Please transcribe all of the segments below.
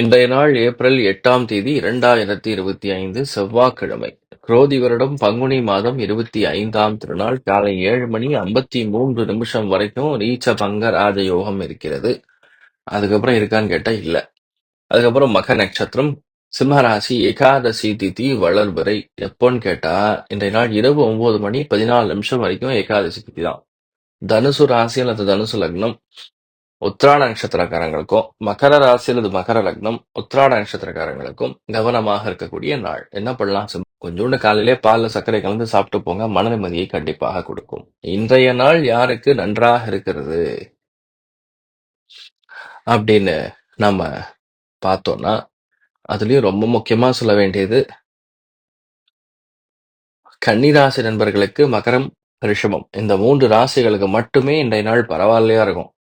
இன்றைய நாள் ஏப்ரல் எட்டாம் தேதி இரண்டாயிரத்தி இருபத்தி ஐந்து செவ்வாய்க்கிழமை. குரோதி வருடம் பங்குனி மாதம் இருபத்தி ஐந்தாம் திருநாள் காலை ஏழு மணி ஐம்பத்தி மூன்று நிமிஷம் வரைக்கும் நீச்ச பங்க ராஜயோகம் இருக்கிறது. அதுக்கப்புறம் இருக்கான்னு கேட்டா இல்ல. அதுக்கப்புறம் மக நட்சத்திரம் சிம்மராசி ஏகாதசி திதி வளர்வரை எப்போன்னு கேட்டா இன்றைய நாள் இரவு ஒன்பது மணி பதினாலு நிமிஷம் வரைக்கும் ஏகாதசி திதி தான். தனுசு ராசி அல்லது தனுசு லக்னம். உத்ராட நட்சத்திரக்காரங்களுக்கும் மகர ராசி அல்லது மகர லக்னம் உத்ராட நட்சத்திரக்காரங்களுக்கும் கவனமாக இருக்கக்கூடிய நாள். என்ன பண்ணலாம்? கொஞ்சோண்டு காலையிலே பால்ல சர்க்கரை கலந்து சாப்பிட்டு போங்க. மன நிம்மதியை கண்டிப்பாக கொடுக்கும். இன்றைய நாள் யாருக்கு நன்றாக இருக்கிறது? அப்படின்னு நம்ம பார்த்தோம்னா அதுலயும் ரொம்ப முக்கியமா சொல்ல வேண்டியது கன்னிராசி நண்பர்களுக்கு மகரம் ரிஷபம். இந்த மூன்று ராசிகளுக்கு மட்டுமே இன்றைய நாள் பரவாயில்லையா இருக்கும்.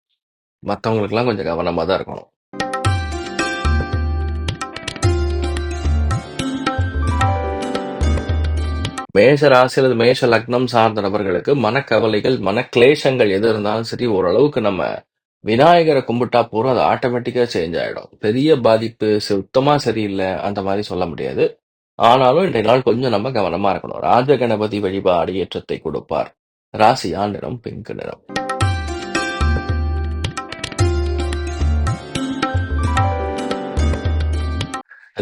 மற்றவங்களுக்குலாம் கொஞ்சம் கவனமா தான் இருக்கணும். மேஷ ராசியில மேஷ லக்னம் சார்ந்த நபர்களுக்கு மனக்கவலைகள் மனக்லேசங்கள் எது இருந்தாலும் சரி ஓரளவுக்கு நம்ம விநாயகரை கும்பிட்டா போறோம் அது ஆட்டோமேட்டிக்கா சேஞ்ச் ஆயிடும். பெரிய பாதிப்பு சுத்தமா சரியில்லை அந்த மாதிரி சொல்ல முடியாது. ஆனாலும் இன்றைய நாள் கொஞ்சம் நம்ம கவனமா இருக்கணும். ராஜ கணபதி வழிபாடு ஏற்றத்தை கொடுப்பார். ராசியா நிறம் பிங்க் நிறம்.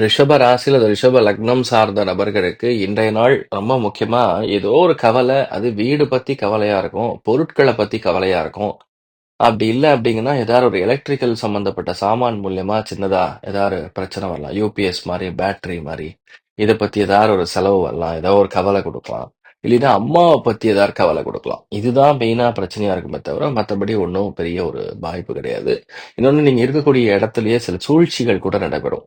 ரிஷப ராசி அது ரிஷப லக்னம் சார்ந்த நபர்களுக்கு இன்றைய நாள் ரொம்ப முக்கியமா ஏதோ ஒரு கவலை அது வீடு பத்தி கவலையா இருக்கும் பொருட்களை பத்தி கவலையா இருக்கும். அப்படி இல்லை அப்படிங்கன்னா ஏதாவது ஒரு எலக்ட்ரிக்கல் சம்பந்தப்பட்ட சாமான் மூலியமா சின்னதா ஏதாவது பிரச்சனை வரலாம். யூபிஎஸ் மாதிரி பேட்டரி மாதிரி. இதை பத்தி ஏதாவது ஒரு செலவு வரலாம். ஏதாவது ஒரு கவலை கொடுக்கலாம். இல்லைன்னா அம்மாவை பத்தி ஏதாவது கவலை கொடுக்கலாம். இதுதான் மெயினா பிரச்சனையா இருக்குமே தவிர மற்றபடி ஒன்றும் பெரிய ஒரு பாதிப்பு கிடையாது. இன்னொன்னு நீங்க இருக்கக்கூடிய இடத்துலயே சில சூழ்ச்சிகள் கூட நடைபெறும்.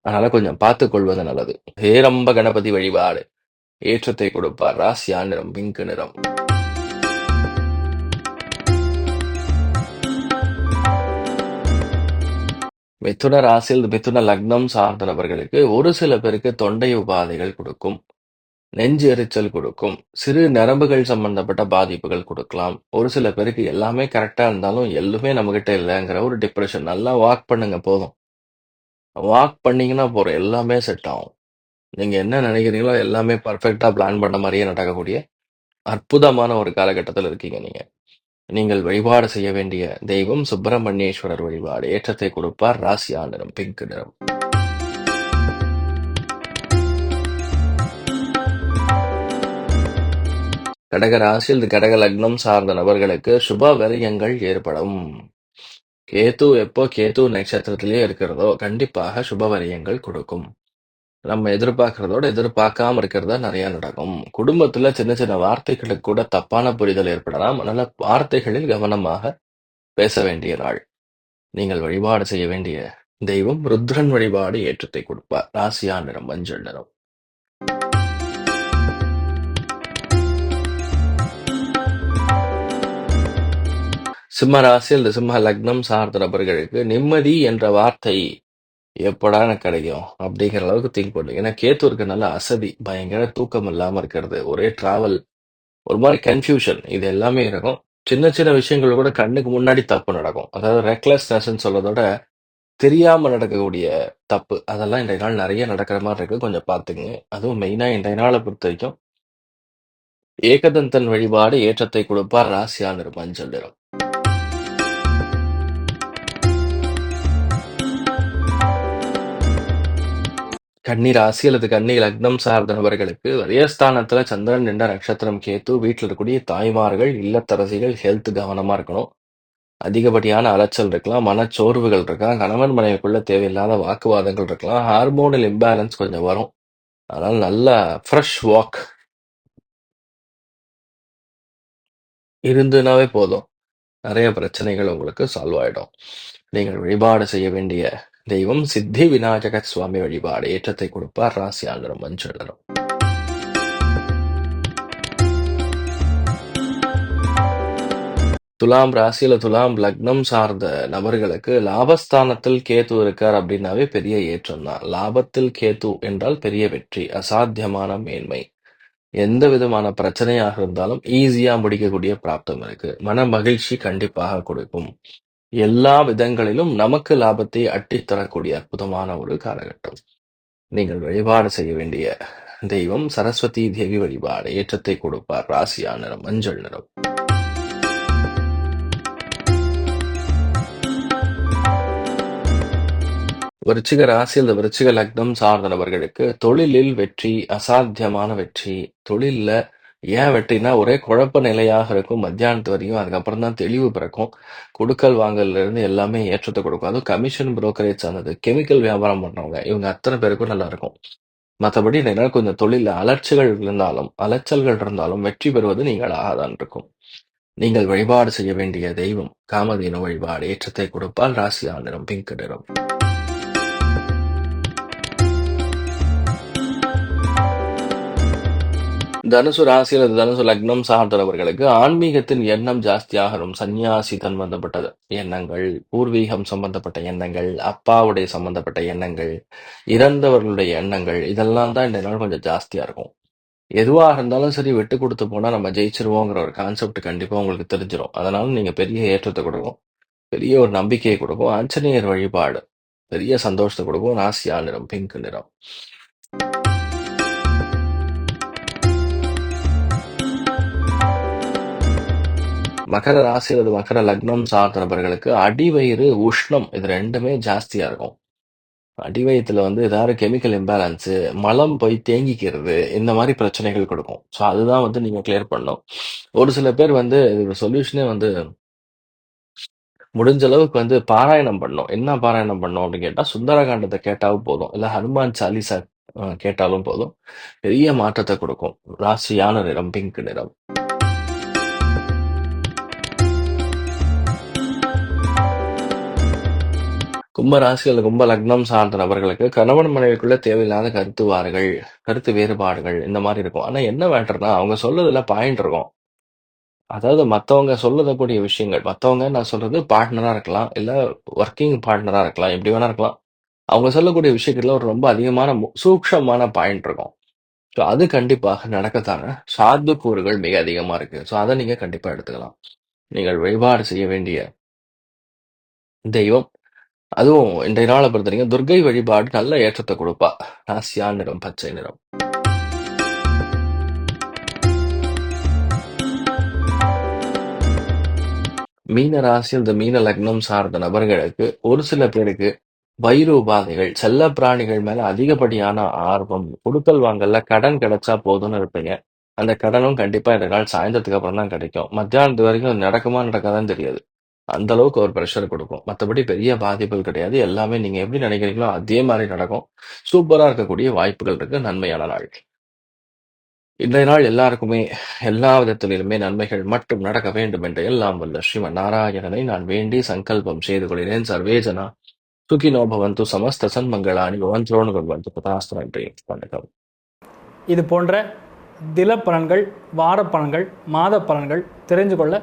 அதனால கொஞ்சம் பார்த்து கொள்வது நல்லது. ஹேரம்ப கணபதி வழிபாடு. ஏற்றத்தை கொடுப்பார். ராசியா நிறம் பிங்க் நிறம். மிதுன ராசியில் மிதுன லக்னம் சார்ந்த நபர்களுக்கு ஒரு சில பேருக்கு தொண்டை உபாதைகள் கொடுக்கும். நெஞ்சு எரிச்சல் கொடுக்கும். சிறு நரம்புகள் சம்பந்தப்பட்ட பாதிப்புகள் கொடுக்கலாம். ஒரு சில பேருக்கு எல்லாமே கரெக்டா இருந்தாலும் எதுவுமே நம்மகிட்ட இல்லைங்கிற ஒரு டிப்ரெஷன் நல்லா வாக் பண்ணுங்க போதும். வாக் பண்ணீங்கன்னா போறோம். எல்லாமே செட் ஆகும். நீங்க என்ன நினைக்கிறீங்களோ எல்லாமே பர்ஃபெக்டா பிளான் பண்ண மாதிரியே நடக்கக்கூடிய அற்புதமான ஒரு காலகட்டத்தில் இருக்கீங்க நீங்க. நீங்கள் வழிபாடு செய்ய வேண்டிய தெய்வம் சுப்பிரமணியேஸ்வரர் வழிபாடு. ஏற்றத்தை கொடுப்பார். ராசியா நிறம் பிங்க் நிறம். கடக ராசியில் கடக லக்னம் சார்ந்த நபர்களுக்கு சுப விரயங்கள் ஏற்படும். கேது எப்போ கேது நட்சத்திரத்திலேயே இருக்கிறதோ கண்டிப்பாக சுப வரியங்கள் கொடுக்கும். நம்ம எதிர்பார்க்கறதோட எதிர்பார்க்காம இருக்கிறதா நிறைய நடக்கும். குடும்பத்துல சின்ன சின்ன வார்த்தைகளுக்கு கூட தப்பான புரிதல் ஏற்படலாம். அதனால வார்த்தைகளில் கவனமாக பேச வேண்டிய நாள். நீங்கள் வழிபாடு செய்ய வேண்டிய தெய்வம் ருத்ரன் வழிபாடு ஏற்றத்தை கொடுப்பார். ராசியா நிறம் மஞ்சள் நிறம். சிம்ம ராசி அல்லது சிம்ம லக்னம் சார்ந்த நபர்களுக்கு நிம்மதி என்ற வார்த்தை எப்படா எனக்கு கிடைக்கும் அப்படிங்கிற அளவுக்கு திங்க் பண்ணுங்க ஏன்னா கேத்து நல்ல அசதி பயங்கர தூக்கம் இல்லாமல் இருக்கிறது ஒரே டிராவல் ஒரு மாதிரி கன்ஃபியூஷன் இது எல்லாமே இருக்கும். சின்ன சின்ன விஷயங்கள் கூட கண்ணுக்கு முன்னாடி தப்பு நடக்கும். அதாவது ரெக்லெஸ்னஸ்ன்னு சொல்றதோட தெரியாம நடக்கக்கூடிய தப்பு. அதெல்லாம் இன்றைய நாள் நிறைய நடக்கிற மாதிரி இருக்கு. கொஞ்சம் பார்த்துங்க அதுவும் மெயினா இன்றைய நாளை பொறுத்த வரைக்கும் ஏகதந்தன் வழிபாடு ஏற்றத்தை கொடுப்பார் ராசியா நிறம் மஞ்சள் நிறம். கன்னி ராசி அல்லது கன்னி லக்னம் சார்ந்த நபர்களுக்கு விரயஸ்தானத்துல சந்திரன் நின்ற நட்சத்திரம் கேத்து வீட்டில் இருக்கக்கூடிய தாய்மார்கள் இல்லத்தரசிகள் ஹெல்த் கவனமா இருக்கணும். அதிகப்படியான அலைச்சல் இருக்கலாம் மனச்சோர்வுகள் இருக்கலாம் கணவன் மனைவிக்குள்ள தேவையில்லாத வாக்குவாதங்கள் இருக்கலாம் ஹார்மோனல் இம்பேலன்ஸ் கொஞ்சம் வரும். அதனால நல்ல ஃப்ரெஷ் வாக் இருந்துனாவே போதும். நிறைய பிரச்சனைகள் உங்களுக்கு சால்வ் ஆயிடும். நீங்கள் வழிபாடு செய்ய வேண்டிய தெய்வம் சித்தி விநாயக சுவாமி வழிபாடு ஏற்றத்தை கொடுப்பார் ராசி ஆண்டரம் மஞ்சள் துலாம் ராசியில துலாம் லக்னம் சார்ந்த நபர்களுக்கு லாபஸ்தானத்தில் கேத்து இருக்கார் அப்படின்னாவே பெரிய ஏற்றம் தான் லாபத்தில் கேத்து என்றால் பெரிய வெற்றி அசாத்தியமான மேன்மை எந்த விதமான பிரச்சனையாக இருந்தாலும் ஈஸியா முடிக்கக்கூடிய பிராப்தம் இருக்கு மன மகிழ்ச்சி கண்டிப்பாக கொடுக்கும் எல்லா விதங்களிலும் நமக்கு லாபத்தை அட்டித் தரக்கூடிய அற்புதமான ஒரு காலகட்டம். நீங்கள் வழிபாடு செய்ய வேண்டிய தெய்வம் சரஸ்வதி தேவி வழிபாடு. ஏற்றத்தை கொடுப்பார் ராசியா நிறம் மஞ்சள் நிறம். விருச்சிக ராசி அல்லது விருச்சிக லக்னம் சார்ந்த நபர்களுக்கு தொழிலில் வெற்றி அசாத்தியமான வெற்றி. தொழில்ல ஏன் வெட்டினா ஒரே குழப்ப நிலையாக இருக்கும். மத்தியானத்து வரையும் அதுக்கப்புறம் தான் தெளிவு பிறக்கும். கொடுக்கல் வாங்கல்ல இருந்து எல்லாமே ஏற்றத்தை கொடுக்கும். அதுவும் கமிஷன் புரோக்கரேஜ் சார்ந்தது கெமிக்கல் வியாபாரம் பண்றவங்க இவங்க அத்தனை பேருக்கும் நல்லா இருக்கும். மற்றபடி என்ன கொஞ்சம் தொழில அலர்ச்சிகள் இருந்தாலும் அலைச்சல்கள் இருந்தாலும் வெற்றி பெறுவது நீங்களாக தான் இருக்கும். நீங்கள் வழிபாடு செய்ய வேண்டிய தெய்வம் காமதேனு வழிபாடு ஏற்றத்தை கொடுப்பால் ராசி நிறம் பிங்க் நிறம். தனுசு ராசி அல்லது தனுசு லக்னம் சார்ந்தவர்களுக்கு ஆன்மீகத்தின் எண்ணம் ஜாஸ்தியாகணும். சன்னியாசி சம்பந்தப்பட்ட எண்ணங்கள் பூர்வீகம் சம்பந்தப்பட்ட எண்ணங்கள் அப்பாவுடைய சம்பந்தப்பட்ட எண்ணங்கள் இறந்தவர்களுடைய எண்ணங்கள் இதெல்லாம் தான் இந்த நாள் கொஞ்சம் ஜாஸ்தியா இருக்கும். எதுவாக இருந்தாலும் சரி விட்டு கொடுத்து போனா நம்ம ஜெயிச்சிருவோங்கிற ஒரு கான்செப்ட் கண்டிப்பா உங்களுக்கு தெரிஞ்சிடும் அதனால நீங்க பெரிய ஏற்றத்தை கொடுக்கும். பெரிய ஒரு நம்பிக்கையை கொடுக்கும். ஆஞ்சநேயர் வழிபாடு. பெரிய சந்தோஷத்தை கொடுக்கும். ராசியா நிறம் பிங்க் நிறம். மகர ராசி அல்லது மகர லக்னம் சார்ந்த நபர்களுக்கு அடிவயிறு உஷ்ணம் இது ரெண்டுமே ஜாஸ்தியா இருக்கும். அடிவயத்துல வந்து ஏதாவது கெமிக்கல் இம்பேலன்ஸு மலம் போய் தேங்கிக்கிறது இந்த மாதிரி பிரச்சனைகள் கொடுக்கும். ஸோ அதுதான் வந்து நீங்க கிளியர் பண்ணணும். ஒரு சில பேர் வந்து இதோட சொல்யூஷனே வந்து முடிஞ்ச அளவுக்கு வந்து பாராயணம் பண்ணணும் என்ன பாராயணம் பண்ணணும் அப்படின்னு கேட்டால் சுந்தரகாண்டத்தை கேட்டாலும் போதும். இல்லை ஹனுமான் சாலிசா அஹ், கேட்டாலும் போதும். பெரிய மாற்றத்தை கொடுக்கும். ராசியான நிறம் பிங்க் நிறம். கும்ப ராசி அல்லது கும்ப லக்னம் சார்ந்த நபர்களுக்கு கணவன் மனைவிக்குள்ள தேவையில்லாத கருத்துவார்கள் கருத்து வேறுபாடுகள் இந்த மாதிரி இருக்கும். ஆனா என்ன மேட்டர்னா அவங்க சொல்றதுல பாயிண்ட் இருக்கும். அதாவது மற்றவங்க சொல்லக்கூடிய விஷயங்கள் மற்றவங்க நான் சொல்றது பார்ட்னரா இருக்கலாம் இல்ல ஒர்க்கிங் பார்ட்னரா இருக்கலாம் எப்படி வேணா இருக்கலாம். அவங்க சொல்லக்கூடிய விஷயத்துல ஒரு ரொம்ப அதிகமான மு- சூக்ஷமான பாயிண்ட் இருக்கும். ஸோ அது கண்டிப்பாக நடக்கத்தான கூறுகள் மிக அதிகமா இருக்கு. ஸோ அதை நீங்க கண்டிப்பா எடுத்துக்கலாம். நீங்கள் வழிபாடு செய்ய வேண்டிய தெய்வம் அதுவும் இன்றைய நாளை பொறுத்தவரைக்கும் துர்கை வழிபாடு நல்ல ஏற்றத்தை கொடுப்பா. ராசியா நிறம் பச்சை நிறம். மீன ராசி இந்த மீன லக்னம் சார்ந்த நபர்களுக்கு ஒரு சில பேருக்கு வயிறு உபாதைகள் செல்ல பிராணிகள் மேல அதிகப்படியான ஆர்வம் கொடுக்கல் வாங்கல கடன் கிடைச்சா போதும்னு இருப்பீங்க. அந்த கடனும் கண்டிப்பா இந்த நாள் சாயந்தரத்துக்கு அப்புறம் தான் கிடைக்கும். மத்தியானத்து வரைக்கும் நடக்குமா நடக்காதான்னு தெரியாது. அந்த அளவுக்கு ஒரு ப்ரெஷர் கொடுக்கும். மற்றபடி பெரிய பாதிப்புகள் கிடையாது. எல்லாமே நீங்க எப்படி நினைக்கிறீங்களோ அதே மாதிரி நடக்கும். சூப்பரா இருக்கக்கூடிய வாய்ப்புகள் இருக்கு. நன்மையான நாள். இன்றைய நாள் எல்லாருக்குமே எல்லா விதத்திலுமே நன்மைகள் மட்டும் நடக்க வேண்டும் என்று எல்லாம் வல்ல ஸ்ரீமன் நாராயணனை நான் வேண்டி சங்கல்பம் செய்து கொள்கிறேன். சர்வேஜனா சுகினோ பவந்து சமஸ்த சன்மங்களானி பவன் வந்து பதாஸ்திரம் வணக்கம். இது போன்ற தில பலன்கள் வார பலன்கள் மாத பலன்கள் தெரிஞ்சு கொள்ள